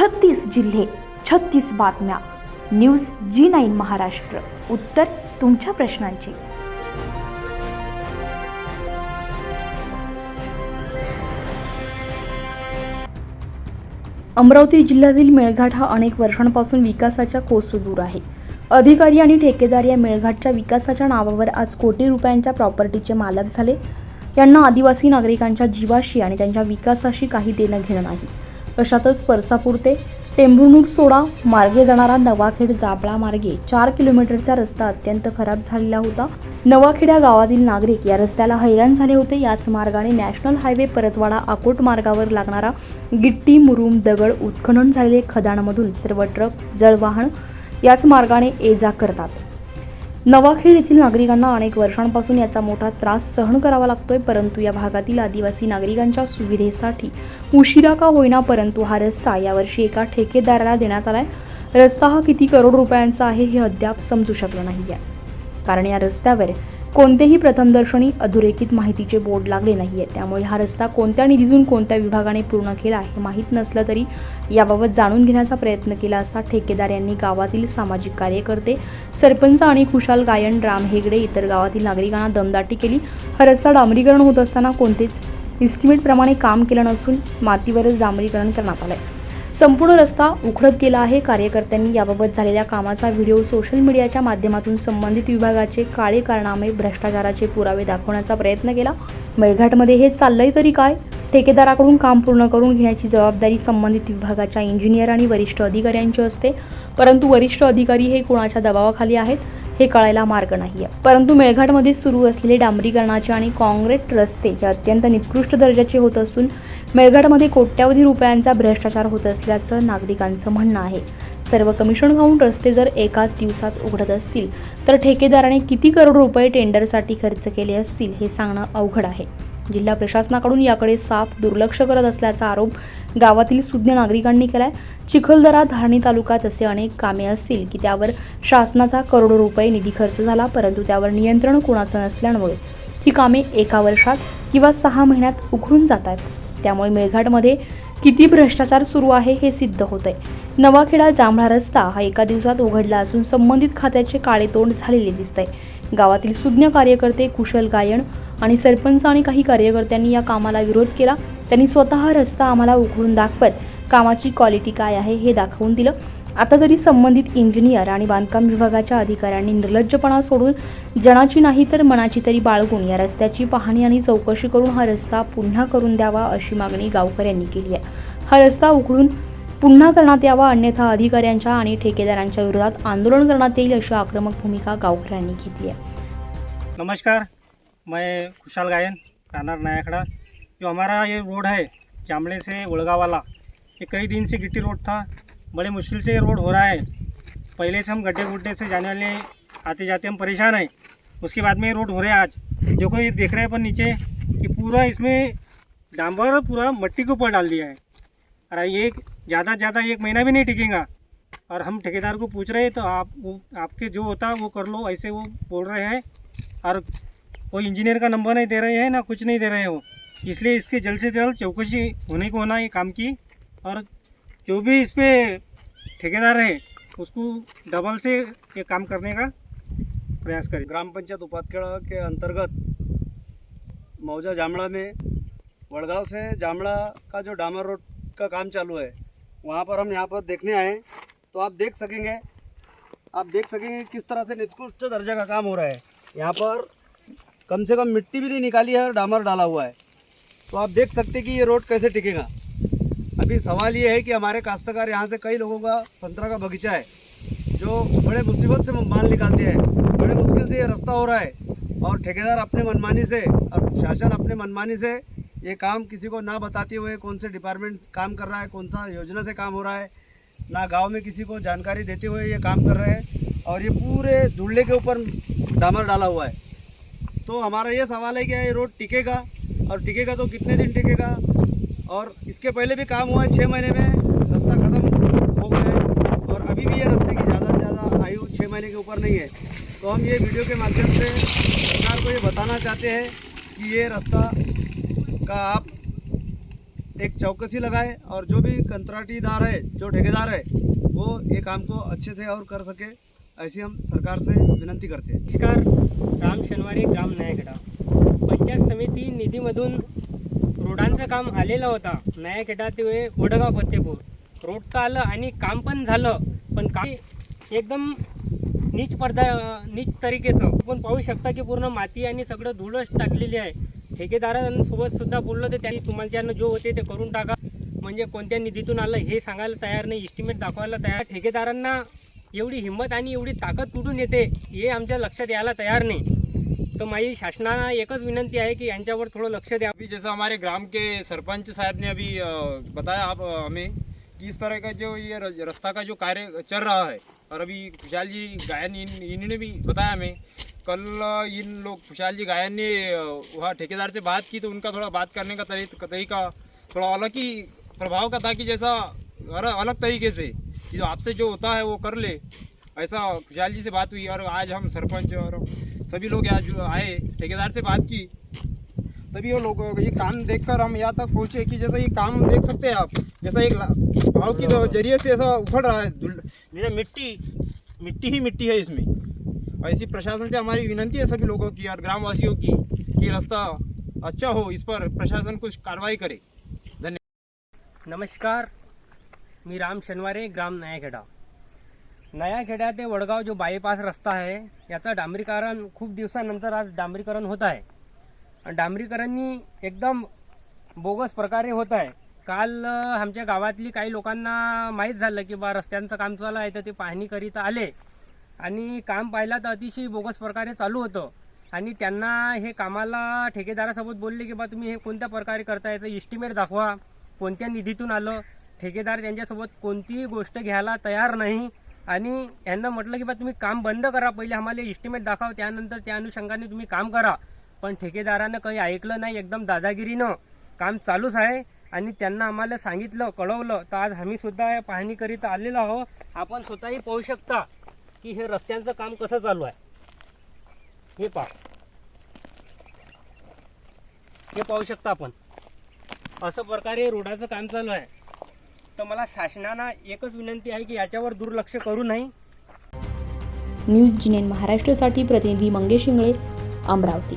छत्तीस जिल्हे छत्तीस बातम्या. News Zee nine Maharashtra. उत्तर तुमच्या प्रश्नांची. अमरावती जिल्ह्यातील मेळघाट हा अनेक वर्षांपासून विकासाच्या कोसू आहे. अधिकारी आणि ठेकेदार या मेळघाटच्या विकासाच्या नावावर आज कोटी रुपयांच्या प्रॉपर्टीचे मालक झाले. यांना आदिवासी नागरिकांच्या जीवाशी आणि त्यांच्या विकासाशी काही देणं घेणं नाही. अशातच परसापूर ते टेंभुर्णूर सोडा मार्गे जाणारा नवाखेड जाबळा मार्गे चार किलोमीटरचा रस्ता अत्यंत खराब झालेला होता. नवाखेड्या गावातील नागरिक या रस्त्याला हैराण झाले होते. याच मार्गाने नॅशनल हायवे परतवाडा आकोट मार्गावर लागणारा गिट्टी मुरुम दगड उत्खनन झालेले खदानमधून सर्व ट्रक जळवाहन याच मार्गाने ये जा करतात. नवाखेड येथील नागरिकांना अनेक वर्षांपासून याचा मोठा त्रास सहन करावा लागतोय परंतु या भागातील आदिवासी नागरिकांच्या सुविधेसाठी उशिरा का होईना परंतु हा रस्ता यावर्षी एका ठेकेदाराला देण्यात आलाय. रस्ता हा किती करोड रुपयांचा आहे हे अद्याप समजू शकलं नाही आहे कारण या रस्त्यावर कोणतेही प्रथमदर्शनी अधोरेखित माहितीचे बोर्ड लागले नाही आहेत त्यामुळे हा रस्ता कोणत्या निधीतून कोणत्या विभागाने पूर्ण केला हे माहीत नसलं तरी याबाबत जाणून घेण्याचा प्रयत्न केला असता ठेकेदार यांनी गावातील सामाजिक कार्यकर्ते सरपंच आणि खुशाल गायन राम हेगडे इतर गावातील नागरिकांना दमदाटी केली. हा रस्ता डांबरीकरण होत असताना कोणतेच इस्टिमेटप्रमाणे काम केलं नसून मातीवरच डांबरीकरण करण्यात आलं आहे संपूर्ण रस्ता उखडत गेला आहे. कार्यकर्त्यांनी याबाबत झालेल्या कामाचा व्हिडिओ सोशल मीडियाच्या माध्यमातून संबंधित विभागाचे काळे कारनामे भ्रष्टाचाराचे पुरावे दाखवण्याचा प्रयत्न केला. मेळघाटमध्ये हे चाललंय तरी काय? ठेकेदाराकडून काम पूर्ण करून घेण्याची जबाबदारी संबंधित विभागाच्या इंजिनियर आणि वरिष्ठ अधिकाऱ्यांची असते. परंतु वरिष्ठ अधिकारी हे कोणाच्या दबावाखाली आहेत? हे कळायला मार्ग नाही आहे परंतु मेळघाटमध्ये सुरू असलेले डांबरीकरणाचे आणि काँग्रेट रस्ते हे अत्यंत निकृष्ट दर्जाचे होत असून मेळघाटमध्ये कोट्यावधी रुपयांचा भ्रष्टाचार होत असल्याचं नागरिकांचं म्हणणं आहे. सर्व कमिशन खाऊन रस्ते जर एकाच दिवसात उघडत असतील तर ठेकेदाराने किती करोड रुपये टेंडरसाठी खर्च केले असतील हे सांगणं अवघड आहे. जिल्हा प्रशासनाकडून याकडे साफ दुर्लक्ष करत असल्याचा आरोप गावातील सुज्ञ नागरिकांनी केलाय. चिखलदरा धारणी तालुक्यात असे अनेक कामे असतील की त्यावर शासनाचा करोडो रुपये निधी खर्च झाला परंतु त्यावर नियंत्रण कोणाचं नसल्यामुळे ही कामे एका वर्षात किंवा सहा महिन्यात उखडून जात आहेत त्यामुळे मेळघाटमध्ये किती भ्रष्टाचार सुरू आहे हे सिद्ध होत आहे नवाखेडा जांभळा रस्ता हा एका दिवसात उघडला असून संबंधित खात्याचे काळे तोंड झालेले दिसतंय. गावातील सुज्ञ कार्यकर्ते कुशल गायण आणि सरपंच आणि काही कार्यकर्त्यांनी या कामाला विरोध केला. त्यांनी स्वतः रस्ता आम्हाला उघडून दाखवत कामाची क्वालिटी काय आहे हे दाखवून दिलं. आता तरी संबंधित इंजिनियर आणि बांधकाम विभागाच्या अधिकाऱ्यांनी निर्लज्जपणा सोडून जनाची नाही तर मनाची तरी बाळगून या रस्त्याची पाहणी आणि चौकशी करून हा रस्ता पुन्हा करून द्यावा अशी मागणी गावकऱ्यांनी केली आहे. हा रस्ता उघडून पुन्हा करण्यात यावा अन्यथा अधिकाऱ्यांच्या आणि ठेकेदारांच्या विरोधात आंदोलन करण्यात येईल अशी आक्रमक भूमिका गावकऱ्यांनी घेतली आहे. नमस्कार मैं खुशाल गायन रानार नयाखड़ा. जो हमारा ये रोड है जामले से उड़गा वाला ये कई दिन से गिट्टी रोड था बड़े मुश्किल से ये रोड हो रहा है। पहले से हम गड्ढे गुड्ढे से जाने वाले आते जाते हम परेशान हैं। उसके बाद में ये रोड हो रहा है आज। जो कोई देख रहे हैं अपन नीचे कि पूरा इसमें डांबर पूरा मट्टी के ऊपर डाल दिया है। और ये ज़्यादा से ज़्यादा एक महीना भी नहीं टिकेगा। और हम ठेकेदार को पूछ रहे हैं तो आप, वो, आपके जो होता है वो कर लो, ऐसे वो बोल रहे हैं। और कोई इंजीनियर का नंबर नहीं दे रहे हैं, ना कुछ नहीं दे रहे हैं वो। इसलिए इसके जल्द से जल्द चौकसी होने को होना ये काम की। और जो भी इस पर ठेकेदार है, उसको डबल से ये काम करने का प्रयास करें। ग्राम पंचायत उपातखेड़ा के अंतर्गत मौजा जामड़ा में, वड़गांव से जामड़ा का जो डामर रोड का काम चालू है वहाँ पर हम यहाँ पर देखने आए तो आप देख सकेंगे, आप देख सकेंगे किस तरह से निकृष्ट दर्जे का काम हो रहा है। यहाँ पर कम से कम मिट्टी भी नहीं निकाली है और डामर डाला हुआ है। तो आप देख सकते कि ये रोड कैसे टिकेगा। अभी सवाल ये है कि हमारे काश्तकार यहाँ से कई लोगों का संतरा का बगीचा है, जो बड़े मुसीबत से माल निकालते हैं। बड़े मुश्किल से ये रास्ता हो रहा है। और ठेकेदार अपने मनमानी से और शासन अपने मनमानी से ये काम किसी को ना बताते हुए कौन से डिपार्टमेंट काम कर रहा है, कौन सा योजना से काम हो रहा है, ना गाँव में किसी को जानकारी देते हुए ये काम कर रहे हैं और ये पूरे धुल्ले के ऊपर डामर डाला हुआ है। तो हमारा ये सवाल है कि ये रोड टिकेगा और टिकेगा तो कितने दिन टिकेगा? और इसके पहले भी काम हुआ है छः महीने में, रास्ता ख़त्म हो गया है और अभी भी ये रास्ते की ज़्यादा से ज़्यादा आयु छः महीने के ऊपर नहीं है। तो हम ये वीडियो के माध्यम से सरकार को ये बताना चाहते हैं कि ये रास्ता का आप एक चौकसी लगाए और जो भी कंत्राटीदार है जो ठेकेदार है वो ये काम को अच्छे से और कर सके ऐसी हम सरकार से विनंती करते हैं। नमस्कार राम शनवारी ग्राम नायखेडा। पंचायत समिती निधीमधून रोडांचं काम आलेलं होता. नायखेडा ते वडगाव फत्तेपूर रोड तर आलं आणि काम पण झालं पण काम एकदम नीच पडदा नीच तरीकेचं. आपण पाहू शकता की पूर्ण माती आणि सगळं धुळच टाकलेली आहे. ठेकेदारांसोबत सुद्धा बोललो तर त्यांनी तुमच्यानं जो होते ते करून टाका. म्हणजे कोणत्या निधीतून आलं हे सांगायला तयार नाही इस्टिमेट दाखवायला तयार. ठेकेदारांना एवढी हिंमत आणि एवढी ताकद कुठून येते हे आमच्या लक्षात यायला तयार नाही. तर माझी शासनाला एकच विनंती आहे की यांच्यावर थोडं लक्ष द्या. अभी जैसा हमारे ग्राम के सरपंच साहब ने अभी बताया आप हमें कि इस तरह का जो ये र- रास्ता का जो कार्य चल रहा है और अभी खुशहाल जी गायन इन्होंने भी बताया हमें कल इन लोग खुशहाल जी गायन ने वहाँ ठेकेदार से बात की तो उनका थोड़ा बात करने का तरीका थोड़ा अलग ही प्रभाव का था कि जैसा अलग तरीके से कि जो आपसे जो होता है वो कर ले ऐसा खुशहाल जी से बात हुई और आज हम सरपंच और सभी लोग आज आए ठेकेदार से बात की। तभी वो लोग ये काम देखकर हम यहाँ तक पहुँचे कि जैसा ये काम देख सकते हैं आप जैसा एक भाव की तो ज़रिए से ऐसा उखड़ रहा है जैसे मिट्टी मिट्टी ही मिट्टी है इसमें। ऐसी प्रशासन से हमारी विनंती है सभी लोगों की और ग्रामवासियों की कि रास्ता अच्छा हो इस पर प्रशासन कुछ कार्रवाई करे। धन्यवाद नमस्कार मी राम शनवारे ग्राम नयाखेडा। नयाखेडा ते वडगाव जो बायपास रस्ता आहे याचं डांबरीकरण खूप दिवसानंतर आज डांबरीकरण होत आहे. आणि डांबरीकरणनी एकदम बोगस प्रकारे होत आहे. काल आमच्या गावातली काही लोकांना माहीत झालं की बा रस्त्यांचं काम चालू आहे तर ते पाहणीकरिता आले. आणि काम पाहिलं तर अतिशय बोगस प्रकारे चालू होतं. आणि त्यांना हे कामाला ठेकेदारासोबत बोलले की बा तुम्ही हे कोणत्या प्रकारे करता याचं इस्टिमेट दाखवा. कोणत्या निधीतून आलं? ठेकेदार त्यांच्यासोबत कोणतीही गोष्ट घ्यायला तयार नाही. आणि यांना म्हटलं की बा तुम्ही काम बंद करा. पहिले आम्हाला इस्टिमेट दाखवा. त्यानंतर त्या अनुषंगाने तुम्ही काम करा. पण ठेकेदारानं काही ऐकलं नाही. एकदम दादागिरीनं काम चालूच आहे. आणि त्यांना आम्हाला सांगितलं कळवलं. तर आज आम्हीसुद्धा पाहणी करीत आलेलो आहो आपण स्वतःही पाहू शकता. की हे रस्त्यांचं काम कसं चालू आहे? हे पहा. हे पाहू शकता आपण. असं प्रकारे रोडाचं काम चालू आहे. तर मला शासनाला एकच विनंती आहे की याच्यावर दुर्लक्ष करू नाही न्यूज जिनेन महाराष्ट्रासाठी प्रतिनिधी मंगेश इंगळे अमरावती.